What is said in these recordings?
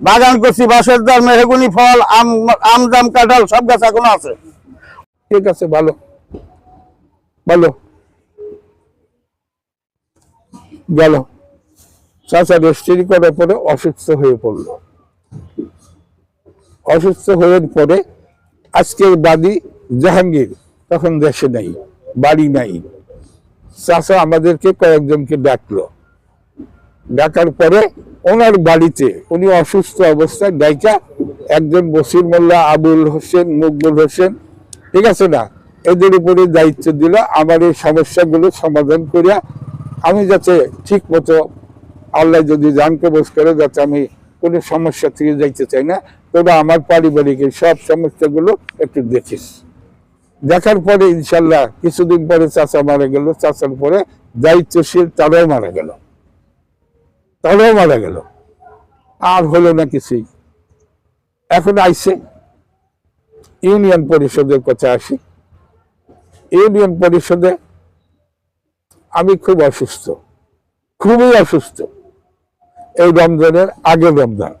বাগান করছি, বাঁশের দার মেহগুনি ফল, আম আম, জাম, কাঁঠাল, সব গাছ এখনও আছে। ঠিক আছে, ভালো। ভালো। গেল। চাচা রেজিস্ট্রি করার পরে অসুস্থ হয়ে পড়ল। অসুস্থ হয়ে পরে আজকের বাদী জাহাঙ্গীর, তখন দেশে নাই, বাড়ি নাই। চাচা আমাদেরকে কয়েকজনকে ডাকলো। ডাকার পরে ওনার বাড়িতে, উনি অসুস্থ অবস্থায় ডাইকা একজন বসির মোল্লা আবুল হোসেন, মকবুল হোসেন, ঠিক আছে না? এদের উপরে দায়িত্ব দিল, আমার এই সমস্যাগুলো সমাধান করিয়া আমি যাতে ঠিক মতো আল্লাহ যদি জানকে বোঝ করে, যাতে আমি কোনো সমস্যা থেকে যাইতে চাই না তোরা আমার পারিবারিক সব সমস্যাগুলো একটু দেখিস। দেখার পরে ইনশাল্লাহ, কিছুদিন পরে চাচা মারা গেল, চাচার পরে দায়িত্বশীল তারাও মারা গেল। তারাও মারা গেল। আর হলো না কিছুই। এখন আইসে ইউনিয়ন পরিষদের কথা আসি। ইউনিয়ন পরিষদে আমি খুব অসুস্থ। খুবই অসুস্থ। এই রমজানের আগের রমজান।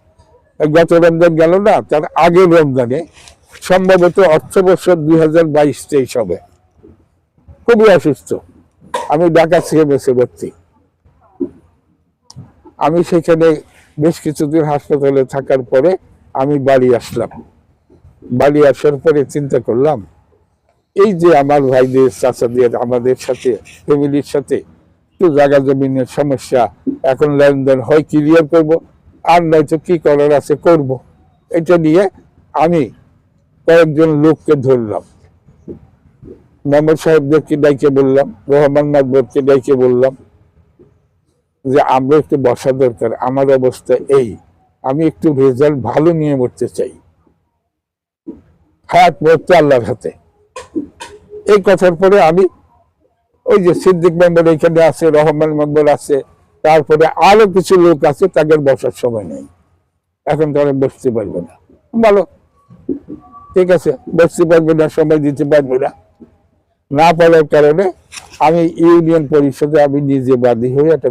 গত রমজান গেল না, তার আগের রমজানে সম্ভবত অর্থ বছর দুই হাজার বাইশ তেইশ হবে। খুবই অসুস্থ। আমি ঢাকা সিএমএসে ভর্তি। আমি সেখানে বেশ কিছুদিন হাসপাতালে থাকার পরে আমি বাড়ি আসলাম। বাড়ি আসার পরে চিন্তা করলাম, এই যে আমার ভাইদের, চাচাদের, আমাদের সাথে, ফ্যামিলির সাথে একটু জায়গা জমিনের সমস্যা, এখন লেনদেন হয় ক্লিয়ার করব, আর নয়তো কি করার আছে, করব। এটা নিয়ে আমি কয়েকজন লোককে ধরলাম। মেম্বার সাহেবদেরকে ডাইকে বললাম, রহমান নাকবরকে ডাইকে বললাম যে আমরা একটু বসা দরকার, আমার অবস্থা এই। আমি একটু রেজাল্ট ভালো নিয়ে মরতে চাই। হায়াত মরতে আল্লাহর হাতে। এই কথার পরে আমি ওই যে সিদ্দিক মেম্বার এখানে আছে, রহমান মেম্বার আছে, তারপরে আরও কিছু লোক আছে, তাদের বসার সময় নেই। এখন তারা বসতে পারবে না। ভালো। ঠিক আছে, বসতে পারবে না, সময় দিতে পারবে না। না পারার কারণে আমি ইউনিয়ন পরিষদে আমি নিজে বাদী হয়ে একটা